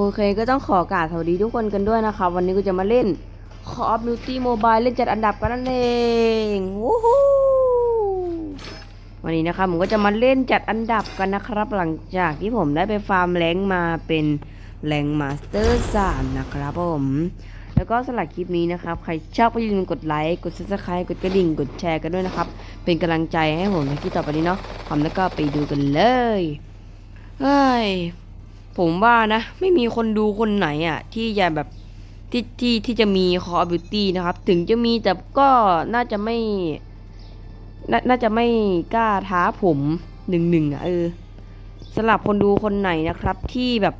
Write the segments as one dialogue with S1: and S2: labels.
S1: โอเคก็ต้องขอกราบสวัสดีทุกคนกันด้วยนะครับวันนี้ก็จะมาเล่น Call of Duty Mobile เล่นจัดอันดับกันนั่นเองวู้ฮู้วันนี้นะครับผมก็จะมาเล่นจัดอันดับกันนะครับ หลังจากที่ผมได้ไปฟาร์มแรงมาเป็นแรงมาสเตอร์สามนะครับผมแล้วก็สำหรับคลิปนี้นะครับ ใครชอบก็อย่าลืมกดไลค์ กด subscribe กดกระดิ่ง กดแชร์กันด้วยนะครับ เป็นกำลังใจให้ผมในคลิปต่อไปนี้เนาะพร้อมแล้วก็ไปดูกันเลยเฮ้ย ผมว่านะ ไม่มีคนดูคนไหนอะ ที่จะแบบที่ที่ที่จะมี Call of Duty นะครับ ถึงจะมีแต่ก็น่าจะไม่นน่าจะไม่กล้าท้าผมหนึ่งหนึ่งอะเออสำหรับคนดูคนไหนนะครับ ที่แบบ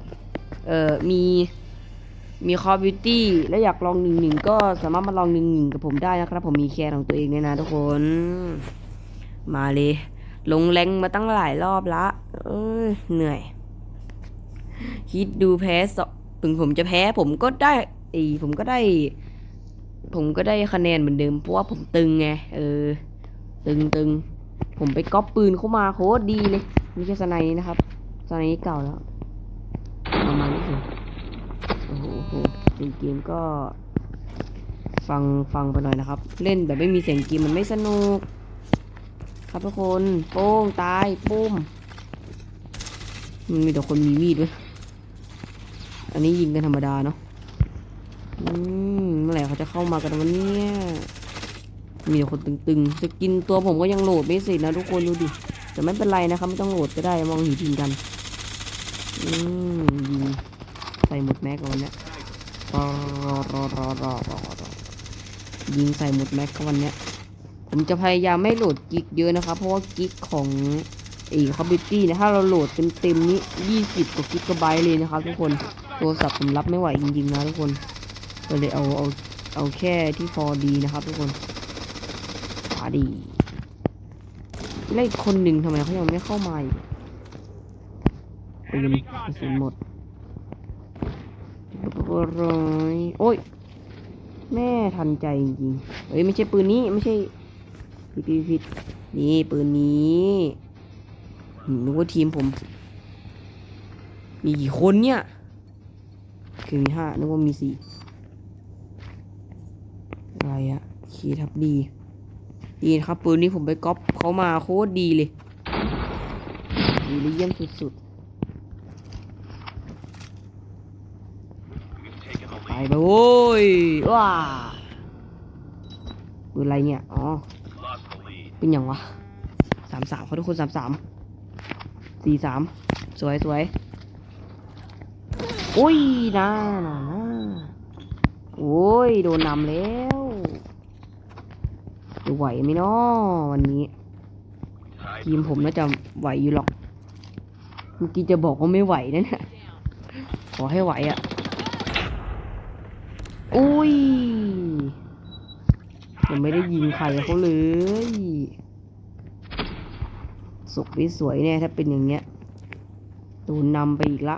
S1: เออมีมี Call of Duty และอยากลองหนึ่งหนึ่งก็สามารถมาลองหนึ่งหนึ่งกับผมได้นะครับ ผมมีแคนของตัวเองเลยนะทุกคน มาเลย ลงแรงมาตั้งหลายรอบละ เออเหนื่อย คิดดูแพ้สองถึงผมจะแพ้ผมก็ได้ไอผมก็ได้ ผมก็ได้คะแนนเหมือนเดิมเพราะว่าผมตึงไงเออ ตึงตึงผมไปก๊อปปืนเข้ามาโคตรดีเลยไม่ใช่สไนนะครับสไนเก่าแล้วประมาณนี้สิโอ้โหโอ้โหเสียงเกมก็ฟังฟังไปหน่อยนะครับ เล่นแบบไม่มีเสียงเกมมันไม่สนุก ครับทุกคนโป้งตายปุ้มมันมีแต่คนมีมีดด้วย อันนี้ยิงกันธรรมดาเนาะอืมเมื่อไหร่เขาจะเข้ามากันวันนี้มีแต่คนตึงๆ จะกินตัวผมก็ยังโหลดไม่เสร็จนะทุกคนดูดิ แต่ไม่เป็นไรนะครับ ไม่ต้องโหลดก็ได้มองหินพิงกันอืมยิงใส่หมดแม็กก่อนเนี้ยรอรอรอรอรอรอรอยิงใส่หมดแม็กกวันเนี้ย ผมจะพยายามไม่โหลดกิกเยอะนะครับ เพราะว่ากิกของไอ้คอมพิวตี้นะถ้าเราโหลดเต็มๆนี้ 20 กว่ากิกะไบต์เลยนะครับทุกคน โทรศัพท์ผมรับไม่ไหวจริงๆนะทุกคนก็เลยเอาเอาเอาแค่ที่พอดีนะครับ ทุกคนพอดีแล้วอีกคนหนึ่งทำไมเขายังไม่เข้ามาอีกปืนกระสุนหมดร้อยโอ้ย แม่ทันใจจริงๆเอ้ยไม่ใช่ปืนนี้ไม่ใช่ผิดผิดผิดนี่ปืนนี้อืมนึกว่าทีมผม มีกี่คนเนี่ย คือมีห้านึกว่ามีสี่อะไรอะคีทับดี ดีนะครับปืนนี้ผมไปก๊อปเขามาโคตรดีเลย ดีเลยเยี่ยมสุดๆ ไปไปโว้ย ว้าปืนอะไรเนี่ย อ๋อ เป็นอย่างวะสามสามเขาทุกคนสามสามสี่สามสวยสวย อ้ยนะนะนะโอ้ย โดนนำแล้วจะไหวไหมเนาะวันนี้ ทีมผมน่าจะไหวอยู่หรอก เมื่อกี้จะบอกว่าไม่ไหวนะเนี่ยขอให้ไหวอะ่ะอุ้ยยังไม่ได้ยิงใครเขาเลยสุกไม่สวยแน่ถ้าเป็นอย่างเงี้ยโดนนำไปอีกละ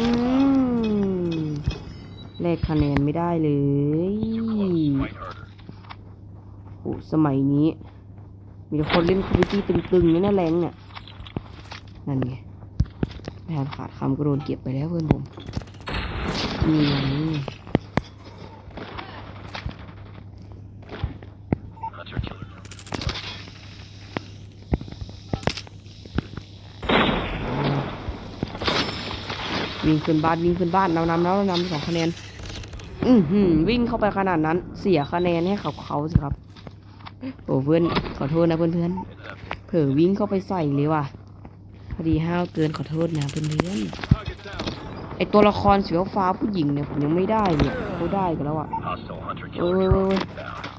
S1: อืมแลกคะแนนไม่ได้เลยอุสมัยนี้ มีคนเล่นคอมพิวตี้ตึงๆนี่นะแรงเนี่ยนั่นไงแทนขาดคำก็โดนเก็บไปแล้วเพื่อนผมนี่ไง วิ่งขึ้นบ้านวิ่งขึ้นบ้านเรานำแล้วเรานำสองคะแนน อือหือวิ่งเข้าไปขนาดนั้น เสียคะแนนให้เขาเขาสิครับ โอ้เพื่อนขอโทษนะเพื่อนเพื่อนเผลอวิ่งเข้าไปใส่เลยว่ะพอดีห้าวเกินขอโทษนะเพื่อนเพื่อนไอตัวละครสีฟ้าผู้หญิงเนี่ยผมยังไม่ได้เนี่ยเขาได้กันแล้วอะ
S2: Hostile hunter
S1: โอ้ย
S2: drone
S1: โอ้ย
S2: inbound.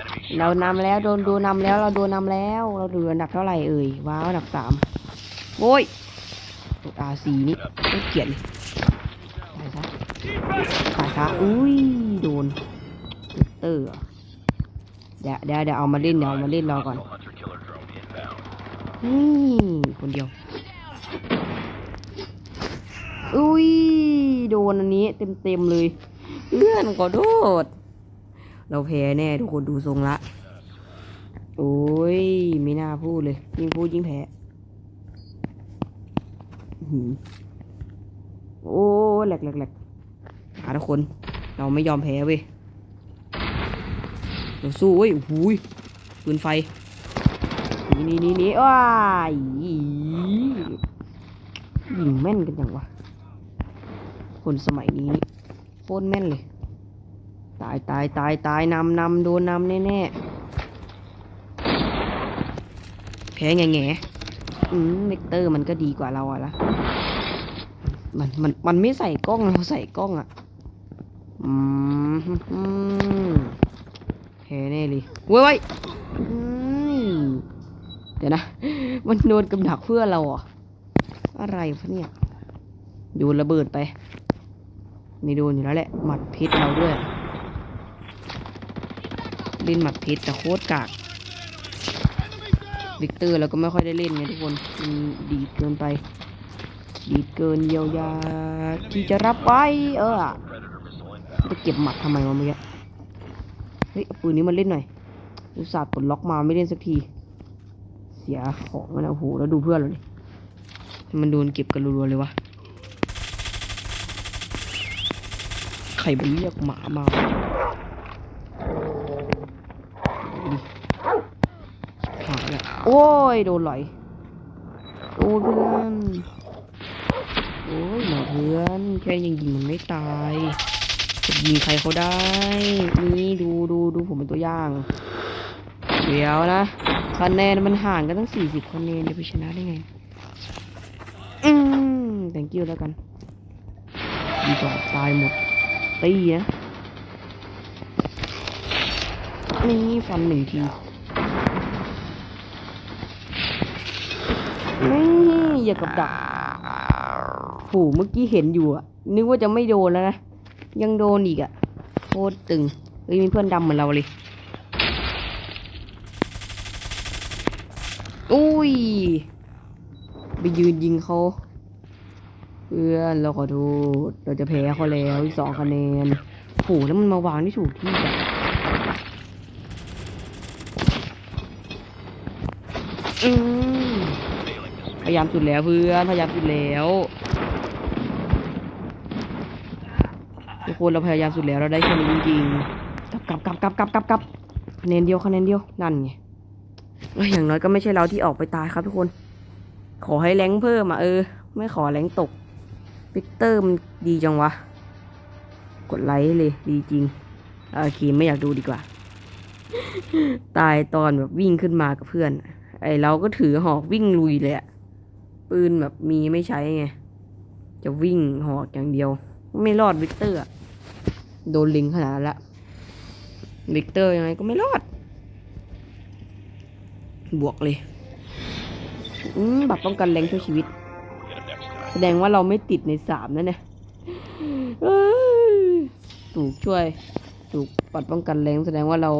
S2: Enemy
S1: เรานำแล้วโดนโดนนำแล้วเราโดนนำแล้ว เราเหลืออันดับเท่าไหร่เอ่ยว้าวอันดับสามโอ้ย อาสีนี่ไม่เกลียดเลยตายซะตายซะอุ้ยโดนเตอร์เหรอเดี๋ยวเดี๋ยวเดี๋ยวเอามาเล่นเดี๋ยวเอามาเล่นรอก่อน
S2: hostile hunter killer drone inbound.
S1: นี่คนเดียว อุ้ยโดนอันนี้เต็มเต็มๆเลยเพื่อนขอโทษเราแพ้แน่ทุกคนดูทรงละ โอ้ย ไม่น่าพูดเลย ยิ่งพูดยิ่งแพ้หือ โอ้แหลกแหลกแหลกหาทุกคน เราไม่ยอมแพ้เว้ยเราสู้เว้ยโอ้โหยปืนไฟนี่นี่นี่นี่ว้ายยิงแม่นกันอย่างวะคนสมัยนี้นี่โคตรแม่นเลย ตายตายตายตายนำนำโดนนำแน่ๆแพ้แง่แง่ อืมเวกเตอร์มันก็ดีกว่าเราอะละมันมันมันไม่ใส่กล้องเราใส่กล้องอะอืมฮึ่มฮึ่มแพ้แน่เลยเว้ยเว้ยเดี๋ยวนะ มันโดนกำดักเพื่อเราเหรอะไรวะเนี่ยโยนระเบิดไปไม่โดนอยู่แล้วแหละ หมัดพิษเราด้วยล่นหมัดพิษแต่โคตรกาก วิกเตอร์เราก็ไม่ค่อยได้เล่นไงทุกคนมันดีดเกินไป ดีดเกินเยียวยาที่จะรับไว้เออจะเก็บหมัดทำไมวะเมื่อกี้เฮ้ยปืนนี้มาเล่นหน่อยอุตส่าห์ปลดล็อกมาไม่เล่นสักที เสียของมันนะโอ้โหแล้วดูเพื่อนเราดิมันโดนเก็บกันรัวๆเลยวะใครมันเรียกหมามาดิหาแล้ว โอ้ย โดนไหลอยโอ้ยเพื่อนโอ้ยหมาเพื่อนแค่ยังยิงมันไม่ตายจะยิงใครเขาได้ นี่ดูดูดูผมเป็นตัวอย่าง เดี๋ยวนะคะแนนมันห่างกันตั้งสี่สิบคะแนนจะไปชนะได้ไง อืม thank you แล้วกันดีกว่าตายหมดตีนะนี่ฟันหนึ่งที นี่อย่ากับดักโหเมื่อกี้เห็นอยู่อะนึกว่าจะไม่โดนแล้วนะ ยังโดนอีกอะโคตรตึงเฮ้ยมีเพื่อนดำเหมือนเราเลย อุ้ย ไปยืนยิงเขา เพื่อนเราขอโทษเราจะแพ้เขาแล้วอีกสองคะแนนโหแล้วมันมาวางที่ถูกที่จ้ะอืม พยายามสุดแล้วเพื่อนพยายามสุดแล้วทุกคนเราพยายามสุดแล้วเราได้แค่นี้จริงๆกลับกลับกลับกลับกลับกลับคะแนนเดียวคะแนนเดียวนั่นไงอย่างน้อยก็ไม่ใช่เราที่ออกไปตายครับทุกคน ขอให้แรงเพิ่มอะเออ ไม่ขอแรงตกวิกเตอร์มันดีจังวะ กดไลค์เลยดีจริงโอเคไม่อยากดูดีกว่า ตายตอนแบบวิ่งขึ้นมากับเพื่อน ไอเราก็ถือหอกวิ่งลุยเลยอะ ปืนแบบมีไม่ใช้ไง จะวิ่งหอกอย่างเดียว ไม่รอดวิกเตอร์โดนลิงขนาดละวิกเตอร์ยังไงก็ไม่รอด บวกเลย อืมบัตรป้องกันแรงช่วยชีวิต แสดงว่าเราไม่ติดในสามนั่นเนี่ยถูกช่วย ถูกปัดป้องกันแรงแสดงว่าเรา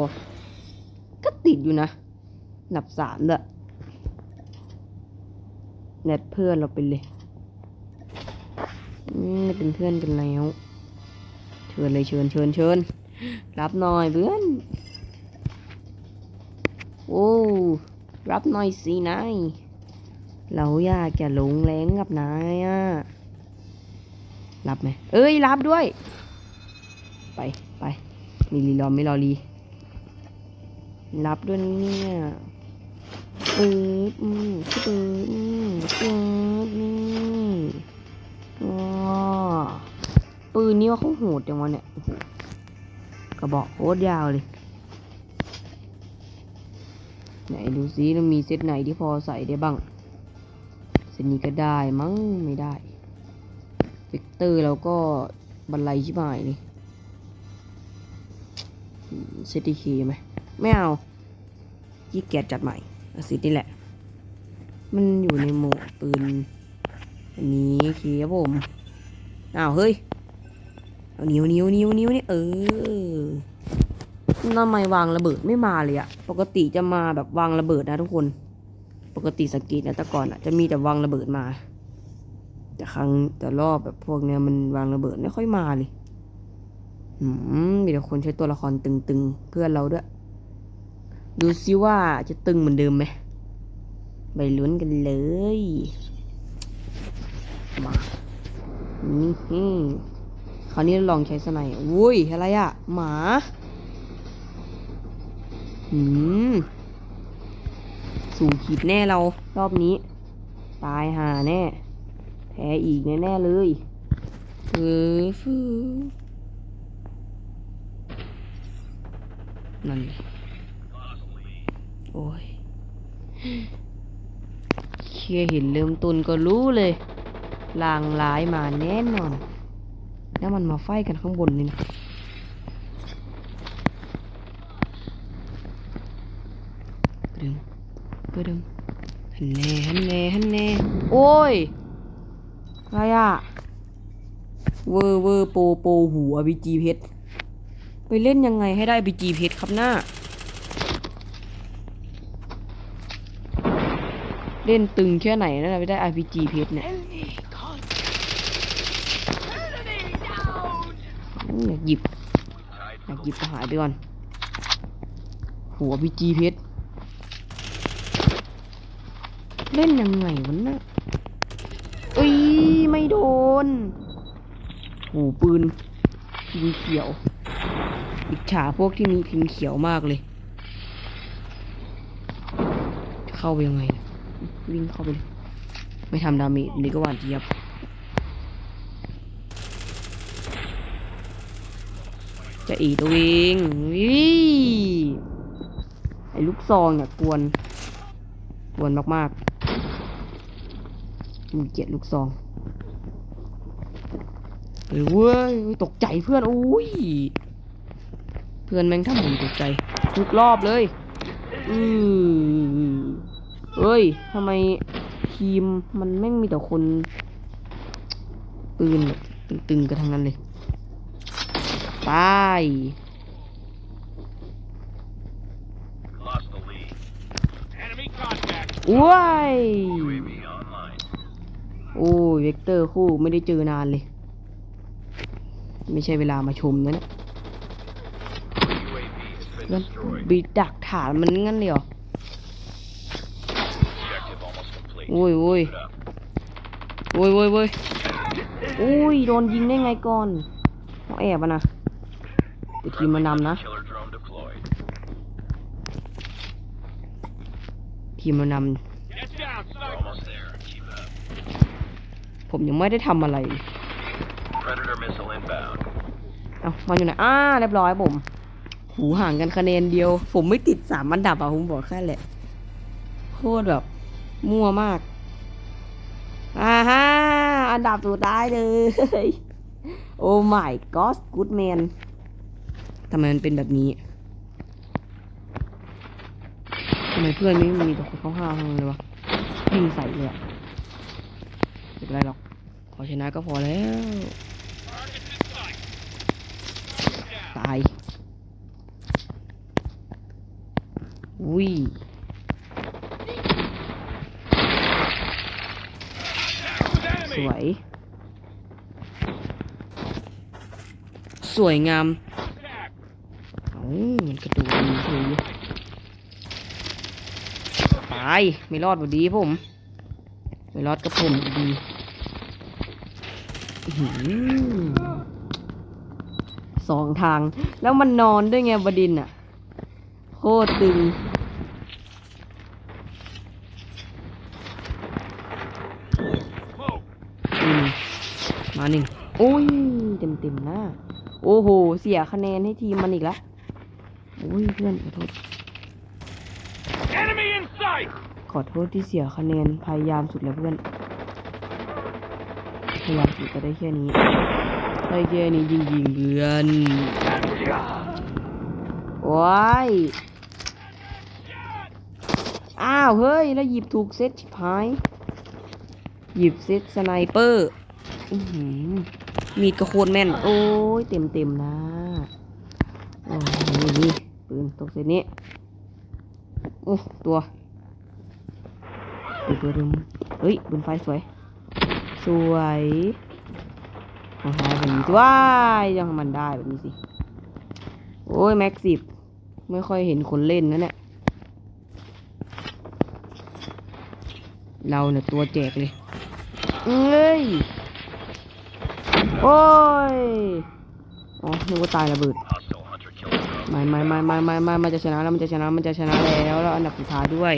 S1: ก็ติดอยู่นะอันดับสามด้วย แนทเพื่อนเราเป็นเลยอืมเป็นเพื่อนกันแล้ว เชิญเลยเชิญเชิญเชิญรับหน่อยเพื่อน โอ้รับหน่อยสินายเราอยากจะลงแรงกับนายอะรับไหมเอ้ยรับด้วย ไปไปมีรีรอไม่รอรีรับด้วยนะเนี่ยปื๊บอืมปื๊บ ปื๊บนี่ว้าปืนนี้ว่าเขาโหดจังวะเนี่ยกระบอกโคตรยาวเลย ไหนดูซิแล้วมีเซตไหนที่พอใส่ได้บ้างเซตนี้ก็ได้มั้งไม่ได้เวกเตอร์เราก็บันไลชิบหายเลยเซตดีเคไหมไม่เอายี่เกียจจัดใหม่อาสินี่แหละ มันอยู่ในโหมดปืนอันนี้เคครับผมอ้าวเฮ้ยเอานิ้วนิ้วนิ้วนิ้วนี่เออทำไมวางระเบิดไม่มาเลยอะปกติจะมาแบบวางระเบิดนะทุกคน ปกติสกีนะแต่ก่อนอะจะมีแต่วางระเบิดมา แต่ครั้งแต่รอบแบบพวกเนี้ยมันวางระเบิดไม่ค่อยมาเลยอืมมีแต่คนใช้ตัวละครตึงๆ เพื่อนเราด้วย ดูซิว่าจะตึงเหมือนเดิมไหม ไปลุ้นกันเลย มานี่คราวนี้ลองใช้สไนอุ้ย อะไรอะหมาหืม สูงขีดแน่เรา รอบนี้ ตายหาแน่ แพ้อีกแน่ ๆ เลยเออฟูนั่น โอ้ย เคียเห็นเริ่มต้นก็รู้เลยลางร้ายมาแน่นอน แล้วมันมาไฟกันข้างบนนี่นะกระดึงกระดึงฮันแน่ฮันแน่ฮันแน่โอ้ยอะไรอะเวอร์เวอร์โปโปรหูอ b จีเพชรไปเล่นยังไงให้ได้ b จีเพชรครับหน้า เล่นตึงแค่ไหนนะไม่ได้ RPG เพชรเนี่ยอยากหยิบอยากหยิบหายไปก่อน หัว RPG เพชรเล่นยังไงวะน่ะเอ้ยไม่โดนหูปืนพิมเขียว อิจฉาพวกที่มีพิมเขียวมากเลยจะเข้าไปยังไง วิ่งเข้าไปไม่ทำดาเมจนี่ก็หวานเจี๊ยบจะอีตัวเองวิไอ้ลูกซองเนี่ยกวน กวนมากๆมึงเกลียดลูกซองเฮ้ยเว้ยเฮ้ยตกใจเพื่อนอุ้ยเพื่อนแม่งทำผมตกใจทุกรอบเลย อือ เฮ้ยทำไมทีมมันแม่งมีแต่คน ปืนตึงๆกันทั้งนั้นเลยไปว้ายโอ้ยเวกเตอร์คู่ไม่ได้เจอนานเลย ไม่ใช่เวลามาชมนะเนี่ยบีดักฐานมันงั้นเลยเหรอ อ้ยโอ้ยโอ้ยโอ้ยโอ้ยอุ้ยโดนยิงได้ไงก่อนต้องแอบอะนะเดี๋ยวทีมมานำนะ ทีมมานำผมยังไม่ได้ทำอะไร เอามาอยู่ไหนอ่าเรียบร้อยผม หูห่างกันคะแนนเดียว ผมไม่ติดสามอันดับอะผมบอกแค่แหละ โคตรแบบ มั่วมาก อ่าฮะอันดับสุดท้ายเลย โอ้ my god good man ทำไมมันเป็นแบบนี้ทำไมเพื่อนไม่มีแต่คนเข้าห้าวทั้งนั้นเลยวะยิงใส่เลยอะไม่เป็นไรหรอก ขอชนะก็พอแล้ว ตาย อุ้ย ส วย สวยงามเอ้ามันกระโดดดีเฉยตายไม่รอดพอดีผม ไม่รอดกับผมดีอื้อหือสองทาง แล้วมันนอนด้วยไงบดินทร์อะ โคตรตึง อืม มาหนึ่งโอ้ยเต็มเต็มๆหน้าโอ้โห เสียคะแนนให้ทีมมันอีกแล้วโอ้ยเพื่อนขอโทษ
S2: Enemy in sight!
S1: ขอโทษที่เสียคะแนนพยายามสุดแล้วเพื่อนพยายามสุดก็ได้แค่นี้ได้แค่นี้ยิงยิงๆเพื่อนว้ายอ้าวเฮ้ยแล้วหยิบถูกเซตชิบหาย หยิบเซตสไนเปอร์อื้อหือ มีดกระโคนแม่น โอ้ยเต็มเต็มนะโอ้ยนี่ปืนตกเซตนี้ โอ้ ตัวตัวตัวดึงเฮ้ยบนไฟสวย สวยของหายแบบนี้ว้ายยังมันได้แบบนี้สิ โอ้ยแม็กสิบไม่ค่อยเห็นคนเล่นนะเนี่ย เราเนี่ยตัวแจกเลย เอ้ย โอ้ย อ๋อนึกว่าตายระเบิดไม่ไม่ไม่ไม่ไม่ไม่มันจะชนะแล้วมันจะชนะมันจะชนะแล้วแล้วอันดับสุดท้ายด้วย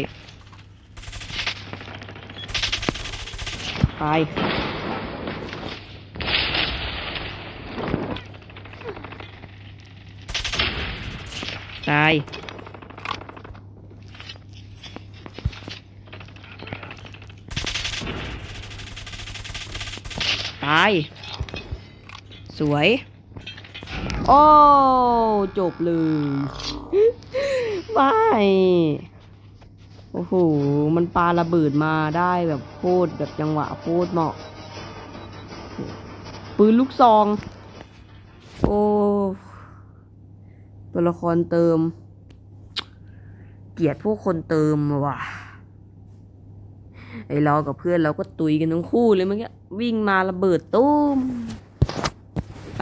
S1: ไปตายตาย สวย โอ้ จบเลยไม่โอ้โห มันปาระเบิดมาได้แบบโคตรแบบจังหวะโคตรเหมาะ ปืนลูกซอง โอ้ ตัวละครเติม เกลียดพวกคนเติมว่ะ ไอเรากับเพื่อนเราก็ตุยกันทั้งคู่เลยเมื่อกี้วิ่งมาระเบิดตุ้ม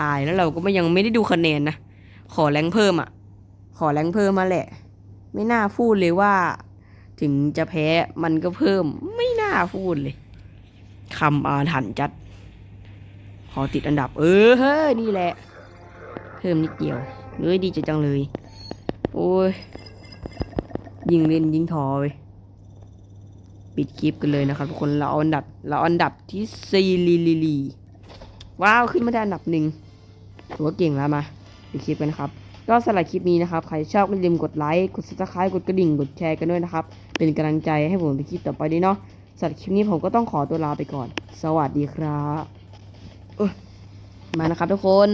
S1: ตายแล้วเราก็ไม่ยังไม่ได้ดูคะแนนนะ ขอแรงเพิ่มอะ ขอแรงเพิ่มมาแหละ ไม่น่าพูดเลยว่า ถึงจะแพ้มันก็เพิ่ม ไม่น่าพูดเลยคำอาถรรพ์จัด ขอติดอันดับ เออเฮ้ยนี่แหละ เพิ่มนิดเดียวเลยดีใจจังเลย โอ้ยยิงเล่นยิงทอไปปิดคลิปกันเลยนะครับทุกคนเราอันดับเราอาอันดับที่สี่ลีลีลีว้าว ขึ้นมาได้อันดับหนึ่ง ถือว่าเก่งแล้วมาปิดคลิปกันนะครับ ก็สำหรับคลิปนี้นะครับ ใครชอบก็อย่าลืมกดไลค์ กด subscribe กดกระดิ่ง กดแชร์กันด้วยนะครับ เป็นกำลังใจให้ผมไปคลิปต่อไปด้วยเนาะสำหรับคลิปนี้ผมก็ต้องขอตัวลาไปก่อน สวัสดีครับมานะครับทุกคน